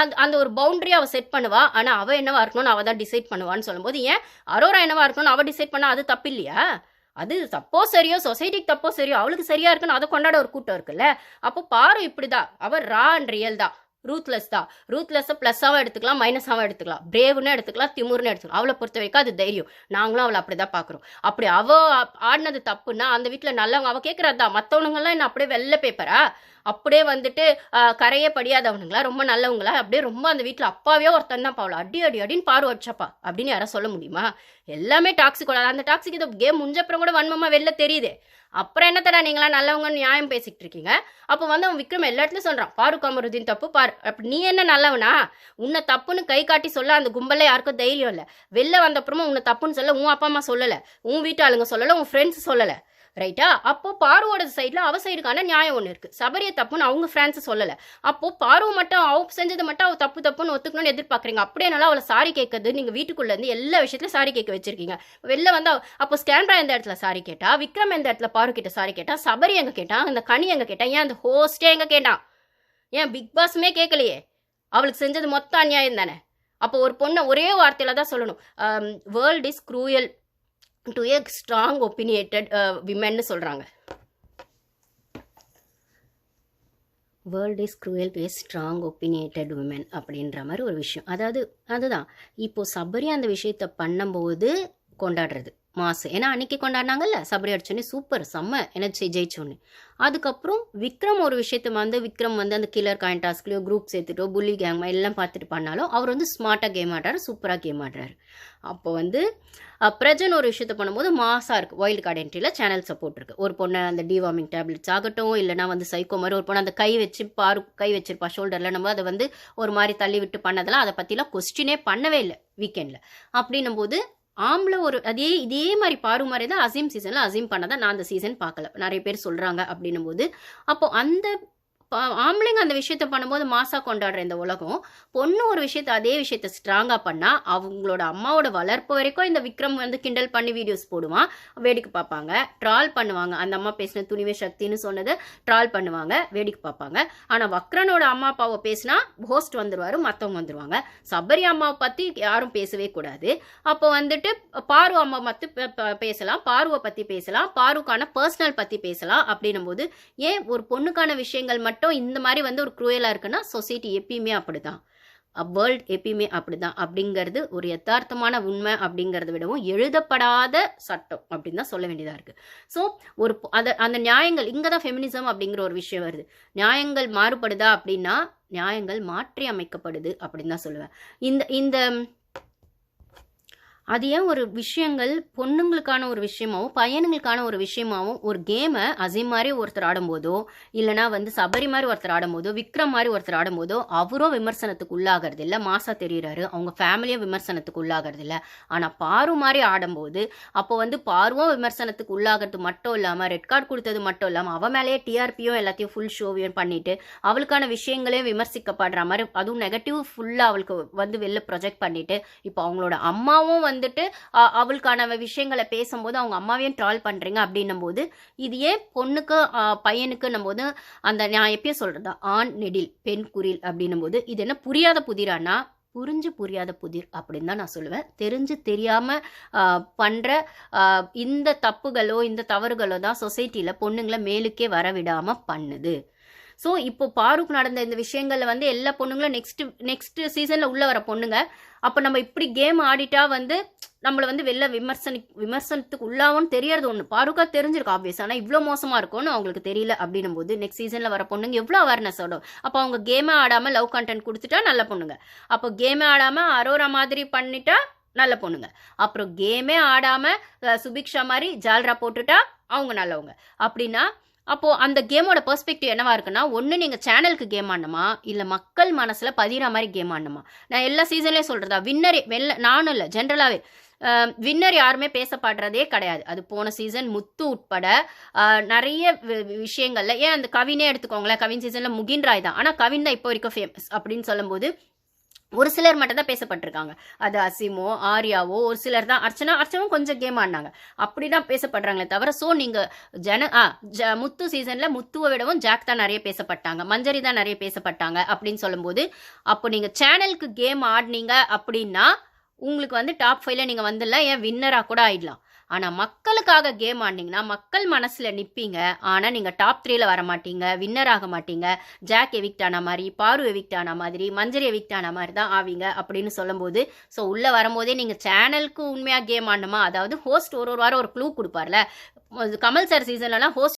அந்த அந்த ஒரு பவுண்டரி அவள் செட் பண்ணுவா. ஆனால் அவள் என்னவா இருக்கணும்னு அவள் தான் டிசைட் பண்ணுவான்னு சொல்லும்போது ஏன் அரோரா என்னவா இருக்கணும்னு அவள் டிசைட் பண்ணா அது தப்பு இல்லையா? அது தப்போ சரியோ சொசைட்டிக்கு தப்போ சரியோ அவளுக்கு சரியா இருக்குன்னு அதை கொண்டாட ஒரு கூட்டம் இருக்குல்ல. அப்போ பாரு இப்படிதான். அவள் ரா அண்ட் ரியல் தான். ரூத்லெஸ் தான். ரூத்லெஸ்ஸை ப்ளஸ்ஸாகவும் எடுத்துக்கலாம் மைனஸாகவும் எடுத்துக்கலாம். பிரேவ்னு எடுத்துக்கலாம் திமுர்னு எடுத்துக்கலாம். அவளை பொறுத்த வரைக்கும் அது தைரியம். நாங்களும் அவளை அப்படி தான் பார்க்குறோம். அப்படி அவள் ஆடினது தப்புன்னா அந்த வீட்டில் நல்லவங்க அவள் கேட்குறது தான். மற்றவனுங்கெல்லாம் என்ன அப்படியே வெள்ளை பேப்பரா? அப்படியே வந்துட்டு கரையே படியாதவனுங்களா? ரொம்ப நல்லவங்களா? அப்படியே ரொம்ப அந்த வீட்டில் அப்பாவே ஒருத்தன் தான் பாவல? அடி அடி அடின்னு பாரு வச்சப்பா அப்படின்னு யாராவது சொல்ல முடியுமா? எல்லாமே டாக்ஸிக் அந்த டாக்ஸிக் இது கேம் முடிஞ்சப்புறம் கூட வன்மமாக வெளில தெரியுது. அப்புறம் என்ன தடா நீங்களா நல்லவங்கன்னு நியாயம் பேசிக்கிட்டு இருக்கீங்க? அப்போ வந்து அவன் விக்ரம் எல்லா இடத்துலையும் சொல்கிறான் பாரு கமருதீன் தப்பு பாரு. அப்படி நீ என்ன நல்லவனா? உன்னை தப்புன்னு கை காட்டி சொல்ல அந்த கும்பலில் யாருக்கும் தைரியம் இல்லை. வெளில வந்தப்புறமா உன்னை தப்புன்னு சொல்ல உன் அப்பா அம்மா சொல்லலை உன் வீட்டு ஆளுங்க சொல்லலை உன் ஃப்ரெண்ட்ஸ் சொல்லலை. ரைட்டா அப்போ பார்வோட சைடில் அவ சைடுக்கான நியாயம் ஒன்று இருக்குது சபரிய தப்புன்னு அவங்க ஃப்ரான்ஸை சொல்லலை. அப்போ பார்வை மட்டும் அவ செஞ்சது மட்டும் அவ தப்பு தப்புன்னு ஒத்துக்கணும்னு எதிர்பார்க்குறீங்க. அப்படியே நல்லா அவளை சாரி கேட்கறது நீங்கள் வீட்டுக்குள்ளே இருந்து எல்லா விஷயத்துலையும் சாரி கேட்க வச்சிருக்கீங்க. வெளில வந்து அப்போ ஸ்கேன்ரா எந்த இடத்துல சாரி கேட்டா? விக்ரம் எந்த இடத்துல பாரு கிட்ட சாரி கேட்டா? சபரி எங்க கேட்டான் அந்த கனி எங்க கேட்டான் ஏன் அந்த ஹோஸ்டே எங்க கேட்டான் ஏன் பிக் பாஸுமே கேட்கலையே? அவளுக்கு செஞ்சது மொத்த அநியாயம் தானே அப்போ ஒரு பொண்ணை ஒரே வார்த்தையில தான் சொல்லணும் world is cruel to a strong opinionated விமென்னு சொல்கிறாங்க world is cruel to a strong opinionated woman அப்படின்ற மாதிரி ஒரு விஷயம். அதாவது அதுதான். இப்போது சபரி அந்த விஷயத்த பண்ணும்போது கொண்டாடுறது. மாஸ் ஏன்னா அன்னைக்கு கொண்டாடினாங்கல்ல சபரி அடிச்சோன்னே சூப்பர் செம்ம எனர்ஜி ஜெயிச்சோன்னு. அதுக்கப்புறம் விக்ரம் ஒரு விஷயத்த வந்து விக்ரம் வந்து அந்த கில்லர் காயின் டாஸ்க்லையோ குரூப் சேர்த்துட்டோ புள்ளி கேங் எல்லாம் பார்த்துட்டு பண்ணாலும் அவர் வந்து ஸ்மார்ட்டாக கேம் ஆடுறாரு சூப்பராக கேம் ஆடுறாரு. அப்போ வந்து பிரஜன் ஒரு விஷயத்த பண்ணும்போது மாசாக இருக்குது வைல்டு கார்டு என்ட்ரியில் சேனல் சப்போர்ட் இருக்குது ஒரு பொண்ணை அந்த டிவார்மிங் டேப்லெட்ஸ் ஆகட்டும் இல்லைனா வந்து சைக்கோ மாதிரி ஒரு பொண்ணு அந்த கை வச்சு பாரு கை வச்சிருப்பா ஷோல்டரில் நம்ம அதை வந்து ஒரு மாதிரி தள்ளி விட்டு பண்ணதெல்லாம் அதை பற்றிலாம் கொஸ்டினே பண்ணவே இல்லை வீக்கெண்டில் அப்படின்னும் போது ஆம்பளை ஒரு அதே இதே மாதிரி பாரு மாதிரி தான் அசீம் சீசனில் அசீம் பண்ணதான் நான் அந்த சீசன் பார்க்கல. நிறைய பேர் சொல்கிறாங்க அப்படின்னும் போது அப்போ அந்த ஆம்பளைங்க அந்த விஷயத்த பண்ணும்போது மாசா கொண்டாடுற இந்த உலகம். பொண்ணு ஒரு விஷயத்த அதே விஷயத்த ஸ்ட்ராங்காக பண்ணால் அவங்களோட அம்மாவோட வளர்ப்பு வரைக்கும் இந்த விக்ரம் வந்து கிண்டல் பண்ணி வீடியோஸ் போடுவான் வேடிக்கை பார்ப்பாங்க. ட்ரால் பண்ணுவாங்க. அந்த அம்மா பேசின துணிவே சக்தின்னு சொன்னதை ட்ரால் பண்ணுவாங்க. வேடிக்கை பார்ப்பாங்க. ஆனால் வக்ரனோட அம்மா அப்பாவை பேசினா ஹோஸ்ட் வந்துடுவார் மற்றவங்க வந்துடுவாங்க சபரி அம்மாவை பற்றி யாரும் பேசவே கூடாது. அப்போ வந்துட்டு பாரு அம்மா மத்து பேசலாம். பாருவை பற்றி பேசலாம். பாருக்கான பர்சனல் பற்றி பேசலாம். அப்படின்னும் போது ஏன் ஒரு பொண்ணுக்கான விஷயங்கள் மட்டும் இந்த மாதிரி வந்து ஒரு குரூயலாக இருக்குன்னா சொசைட்டி எப்பயுமே அப்படிதான். வேர்ல்ட் எப்பயுமே அப்படிதான். அப்படிங்கிறது ஒரு யதார்த்தமான உண்மை அப்படிங்கிறத விடவும் எழுதப்படாத சட்டம் அப்படின்னு தான் சொல்ல வேண்டியதாக இருக்குது ஸோ ஒரு அதை அந்த நியாயங்கள் இங்கே தான் ஃபெமினிசம் அப்படிங்கிற ஒரு விஷயம் வருது. நியாயங்கள் மாறுபடுதா அப்படின்னா நியாயங்கள் மாற்றி அமைக்கப்படுது அப்படின்னு தான் சொல்லுவேன். இந்த இந்த அது ஏன் ஒரு விஷயங்கள் பொண்ணுங்களுக்கான ஒரு விஷயமாவும் பையனுங்களுக்கான ஒரு விஷயமாவும் ஒரு கேமை அசீம் மாதிரி ஒருத்தர் ஆடும்போதோ இல்லைனா வந்து சபரி மாதிரி ஒருத்தர் ஆடும்போதோ விக்ரம் மாதிரி ஒருத்தர் ஆடும்போதோ அவரும் விமர்சனத்துக்கு உள்ளாகிறது இல்லை. மாசா தெரிகிறாரு அவங்க ஃபேமிலியும் விமர்சனத்துக்கு உள்ளாகிறது இல்லை. ஆனால் பாரு மாதிரி ஆடும்போது அப்போ வந்து பாருவும் விமர்சனத்துக்கு உள்ளாகிறது மட்டும் இல்லாமல் ரெட் கார்டு கொடுத்தது மட்டும் இல்லாமல் அவன் மேலேயே டிஆர்பியும் எல்லாத்தையும் ஃபுல் ஷோவையும் பண்ணிட்டு அவளுக்கான விஷயங்களையும் விமர்சிக்கப்படுற மாதிரி அதுவும் நெகட்டிவ் ஃபுல்லாக அவளுக்கு வந்து வெளில ப்ரொஜெக்ட் பண்ணிட்டு இப்போ அவங்களோட அம்மாவும் வந்து வந்துட்டு அவளுக்கான விஷயங்களை பேசும்போது அவங்க அம்மாவையும் ட்ரால் பண்ணுறீங்க அப்படின்னும் போது இது ஏன் பொண்ணுக்கு பையனுக்குன்னும் போது அந்த நான் எப்பயும் சொல்கிறது ஆண் நெடில் பெண் குரில் அப்படின்னும் போது இது என்ன புரியாத புதிரானா? புரிஞ்சு புரியாத புதிர் அப்படின்னு தான் நான் சொல்லுவேன். தெரிஞ்சு தெரியாமல் பண்ணுற இந்த தப்புகளோ இந்த தவறுகளோ தான் சொசைட்டியில் பொண்ணுங்களை மேலுக்கே வர விடாமல் பண்ணுது. ஸோ இப்போ பாருக் நடந்த இந்த விஷயங்களில் வந்து எல்லா பொண்ணுங்களும் நெக்ஸ்ட் நெக்ஸ்ட் சீசனில் உள்ள வர பொண்ணுங்க. அப்போ நம்ம இப்படி கேம் ஆடிட்டா வந்து நம்மளை வந்து வெளில விமர்சன விமர்சனத்துக்கு உள்ளாவும் தெரியறது ஒன்று பாருக்கா தெரிஞ்சிருக்கு ஆப்வியஸ் ஆனால் இவ்வளோ மோசமாக இருக்கும்னு அவங்களுக்கு தெரியல அப்படின்னும் போது நெக்ஸ்ட் சீசனில் வர பொண்ணுங்க எவ்வளோ அவேர்னஸ் ஆடும் அப்போ அவங்க கேமே ஆடாமல் லவ் கண்டென்ட் கொடுத்துட்டா நல்ல பொண்ணுங்க. அப்போ கேமே ஆடாமல் அரோரா மாதிரி பண்ணிட்டா நல்ல பொண்ணுங்க. அப்புறம் கேமே ஆடாமல் சுபிக்ஷா மாதிரி ஜால்ரா போட்டுட்டா அவங்க நல்லவங்க. அப்படின்னா அப்போது அந்த கேமோட பெர்ஸ்பெக்டிவ் என்னவா இருக்குன்னா ஒன்று நீங்கள் சேனலுக்கு கேம் ஆடணுமா? இல்லை மக்கள் மனசில் பதிகிற மாதிரி கேம் ஆடணுமா? நான் எல்லா சீசன்லேயும் சொல்கிறதா வின்னர் வெள்ள நானும் இல்லை ஜென்ரலாகவே வின்னர் யாருமே பேசப்படுறதே கிடையாது. அது போன சீசன் முத்து உட்பட நிறைய வி- விஷயங்கள்ல ஏன் அந்த கவினே எடுத்துக்கோங்களேன் கவின் சீசனில் முகின் ராய் தான். ஆனால் கவின் தான் இப்போ வரைக்கும் ஃபேமஸ் அப்படின்னு சொல்லும்போது ஒரு சிலர் மட்டும் தான் பேசப்பட்டிருக்காங்க. அது அசிமோ ஆர்யாவோ ஒரு சிலர் தான். அர்ச்சனா அர்ச்சனும் கொஞ்சம் கேம் ஆடினாங்க. அப்படி தான் பேசப்படுறாங்களே தவிர ஸோ நீங்கள் ஜன ஆ ஜ முத்து சீசனில் முத்துவை விடவும் ஜாக் தான் நிறைய பேசப்பட்டாங்க. மஞ்சரி தான் நிறைய பேசப்பட்டாங்க அப்படின்னு சொல்லும்போது அப்போ நீங்கள் சேனலுக்கு கேம் ஆடினீங்க அப்படின்னா உங்களுக்கு வந்து டாப் ஃபைவ்ல நீங்கள் வந்துடலாம். ஏன் வின்னராக கூட ஆயிடலாம். ஆனால் மக்களுக்காக கேம் ஆடினீங்கன்னா மக்கள் மனசில் நிற்பீங்க ஆனால் நீங்கள் டாப் த்ரீல வர மாட்டீங்க வின்னர் ஆக மாட்டீங்க. ஜாக் எவிக்ட் ஆன மாதிரி பாரு எவிக்ட் ஆன மாதிரி மஞ்சரி எவிக்ட் ஆன மாதிரி தான் ஆவீங்க அப்படின்னு சொல்லும்போது ஸோ உள்ளே வரும்போதே நீங்கள் சேனலுக்கு உண்மையாக கேம் ஆடணுமா? அதாவது ஹோஸ்ட் ஒரு ஒரு வாரம் ஒரு க்ளூ கொடுப்பார்ல. கமல் சார் சீசன்லலாம் ஹோஸ்ட்